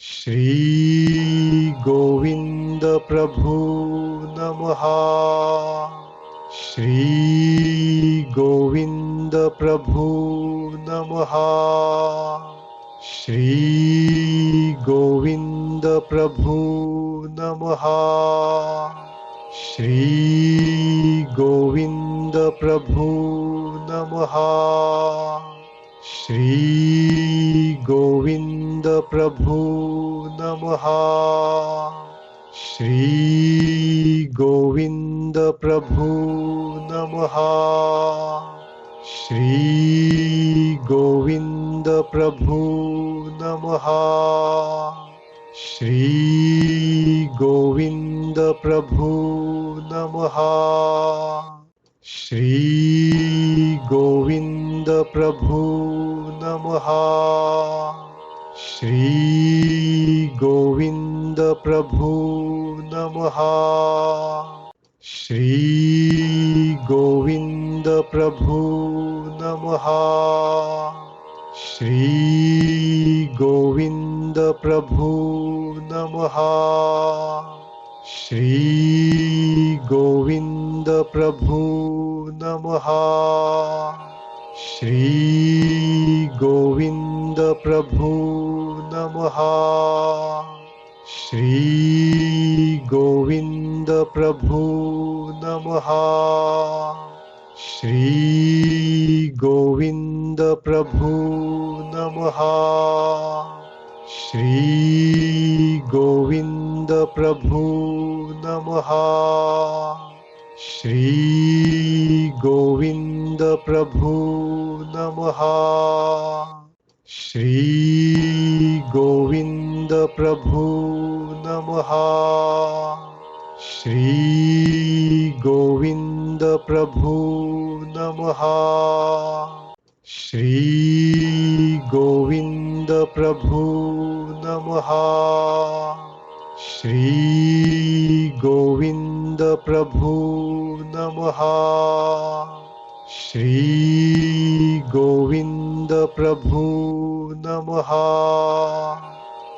श्री गोविन्दप्रभु नमः। श्रीगोविन्दप्रभु नमः। श्रीगोविन्दप्रभु नमः श्री नमः। श्रीगोविन्दप्रभु नमः। श्रीगोविन्दप्रभु नमः। श्रीगोविन्दप्रभु नमः। श्रीगोविन्दप्रभु नमः। श्रीगोविन्दप्रभु नमः। श्रीगोविन्दप्रभु नमः। श्रीगोविन्दप्रभु नमः। श्रीगोविन्दप्रभु नमः। श्रीगोविन्दप्रभु नमः। श्री गोविन्द प्रभु नमः। श्री गोविन्द प्रभु नमः। श्री गोविन्द प्रभु नमः। श्री गोविन्द प्रभु नमः। श्री गोविन्द श्रीगोविन्दप्रभु नमः। श्रीगोविन्दप्रभु नमः। श्रीगोविन्दप्रभु नमः। श्रीगोविन्दप्रभु नमः। श्रीगोविन्दप्रभु नमः। श्री गोविन्दप्रभु नमः।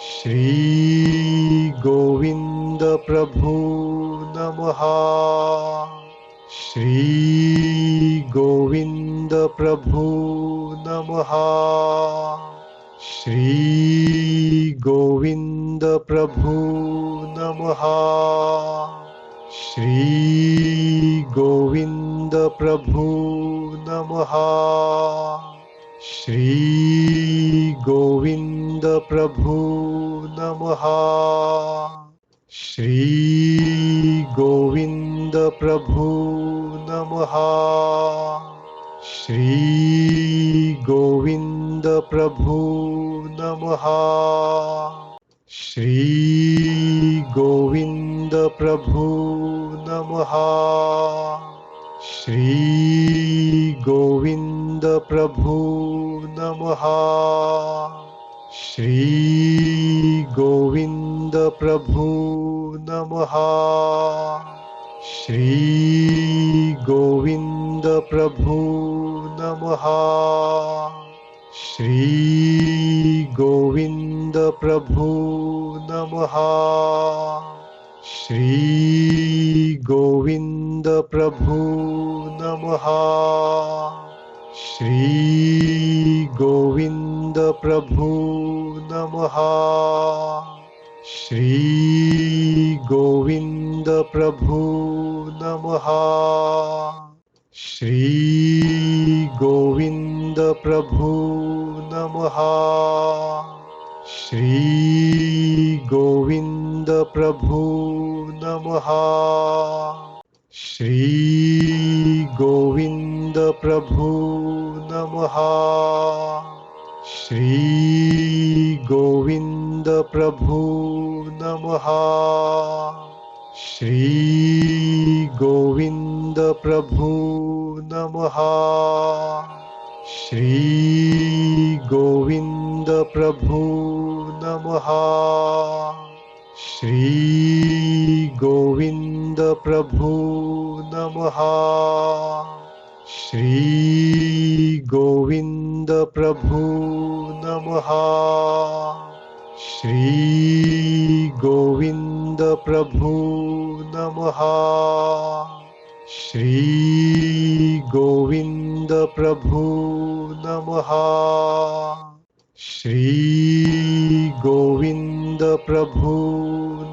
श्री गोविन्दप्रभु नमः। श्री गोविन्दप्रभु नमः। श्री गोविन्दप्रभु नमः। श्रीगोविन्दप्रभु नमः। श्रीगोविन्दप्रभु नमः। श्रीगोविन्दप्रभु नमः। श्रीगोविन्दप्रभु नमः। श्रीगोविन्दप्रभु नमः। श्रीगोविन्दप्रभु नमः। श्रीगोविन्दप्रभु नमः। श्रीगोविन्दप्रभु नमः। श्रीगोविन्दप्रभु नमः। श्रीगोविन्दप्रभु नमः। श्रीगोविन्दप्रभु नमः। श्रीगोविन्दप्रभु नमः। श्रीगोविन्दप्रभु नमः। श्रीगोविन्द प्रभु नमः। श्री गोविंद प्रभु नमः। श्री गोविंद प्रभु नमः। श्री गोविंद प्रभु नमः। श्री गोविंद प्रभु नमः श्रीगोविन्दप्रभु नमः। श्रीगोविन्दप्रभु नमः। श्रीगोविन्दप्रभु नमः। श्रीगोविन्दप्रभु नमः। श्रीगोविन्द प्रभु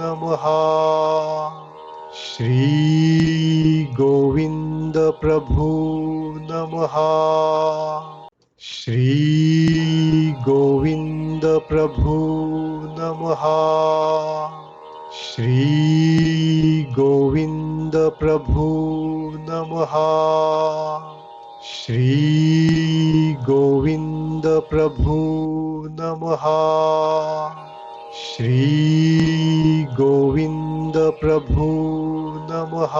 नमः। श्री गोविंद प्रभु नमः। श्री गोविंद प्रभु नमः। श्री गोविंद प्रभु नमः। श्री गोविंद प्रभु नमः श्रीगोविन्दप्रभु नमः।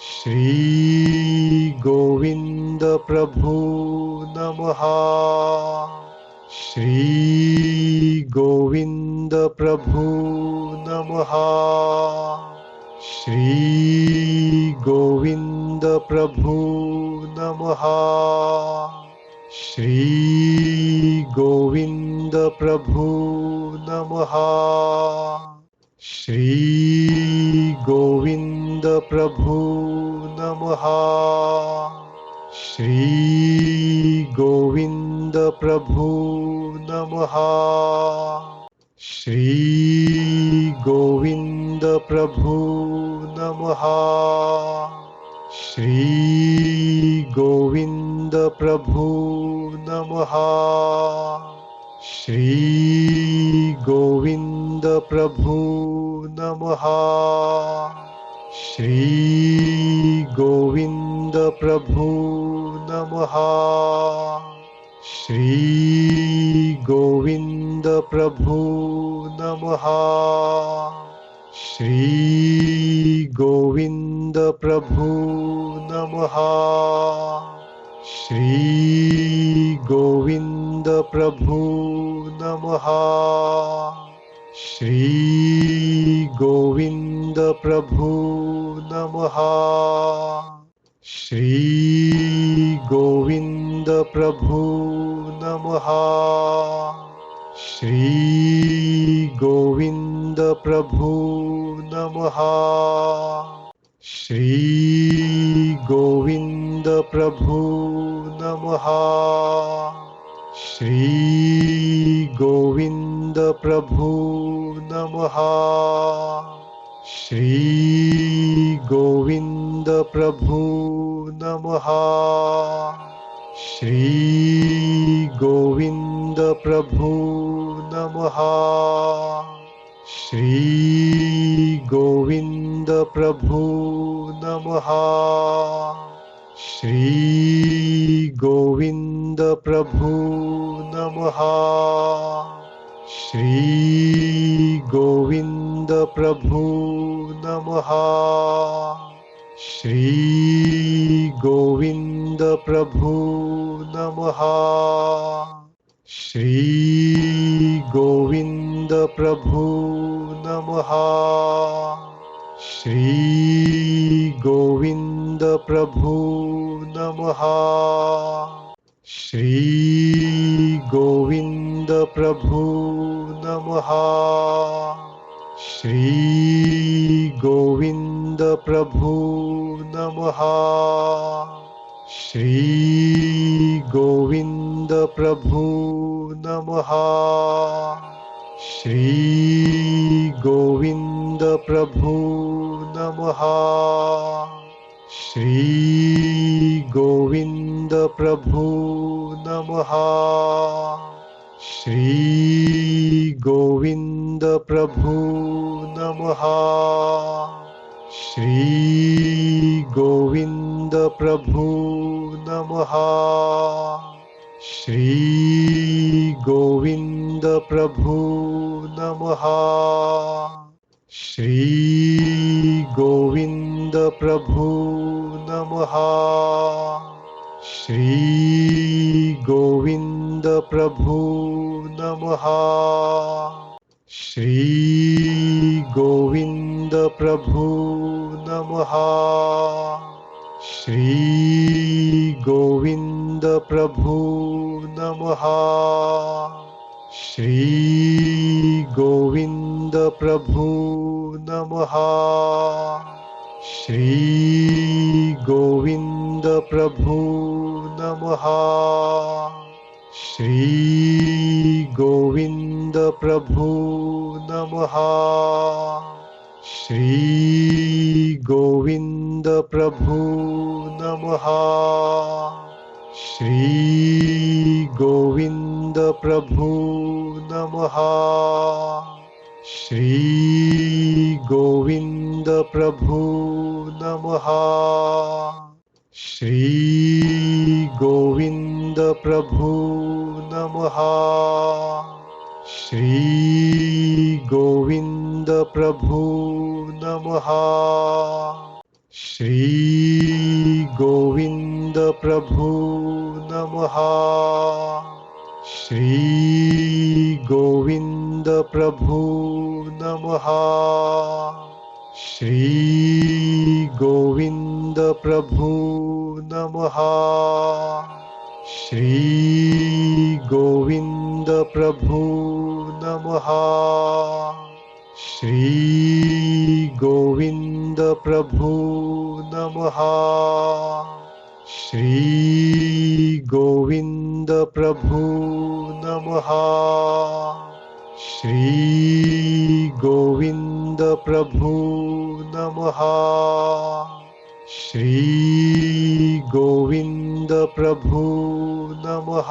श्रीगोविन्दप्रभु नमः। श्रीगोविन्दप्रभु नमः। श्रीगोविन्दप्रभु नमः। श्रीगोविन्द न्द प्रभु नमः श्री गोविन्दप्रभु नमः श्री गोविन्दप्रभु नमः श्री गोविन्दप्रभु नमः श्री गोविन्दप्रभु नमः श्रीगोविन्दप्रभु नमः। श्रीगोविन्दप्रभु नमः। श्रीगोविन्दप्रभु नमः। श्रीगोविन्दप्रभु नमः। श्रीगोविन्द प्रभु नमः। श्री गोविंद प्रभु नमः। श्री गोविंद प्रभु नमः। श्री गोविंद प्रभु नमः। श्री गोविंद प्रभु नमः श्रीगोविन्दप्रभु नमः। श्रीगोविन्दप्रभु नमः। श्रीगोविन्दप्रभु नमः। श्रीगोविन्दप्रभु नमः। श्रीगोविन्दप्रभु नमः। श्रीगोविन्दप्रभु नमः। श्रीगोविन्दप्रभु नमः। श्रीगोविन्दप्रभु नमः। श्रीगोविन्द प्रभु नमः श्री गोविंद प्रभु नमः श्री गोविंद प्रभु नमः श्री गोविंद प्रभु नमः श्री गोविंद प्रभु नमः श्रीगोविन्दप्रभु नमः। श्रीगोविन्दप्रभु नमः। श्रीगोविन्दप्रभु नमः। श्रीगोविन्दप्रभु नमः। श्रीगोविन्दप्रभु नमः। श्री गोविन्दप्रभु नमः। श्रीगोविन्दप्रभु नमः। श्रीगोविन्दप्रभु नमः। श्री नमः। श्रीगोविन्दप्रभु नमः श्रीगोविन्दप्रभु नमः श्रीगोविन्दप्रभु नमः श्रीगोविन्दप्रभु नमः श्रीगोविन्द प्रभु नमः। श्री गोविंद प्रभु नमः। श्री गोविंद प्रभु नमः। श्री गोविंद प्रभु नमः। श्री गोविंद प्रभु नमः श्रीगोविन्दप्रभु नमः। श्रीगोविन्दप्रभु नमः। श्रीगोविन्दप्रभु नमः। श्रीगोविन्दप्रभु नमः। श्रीगोविन्द प्रभु नमः। श्री गोविंद प्रभु नमः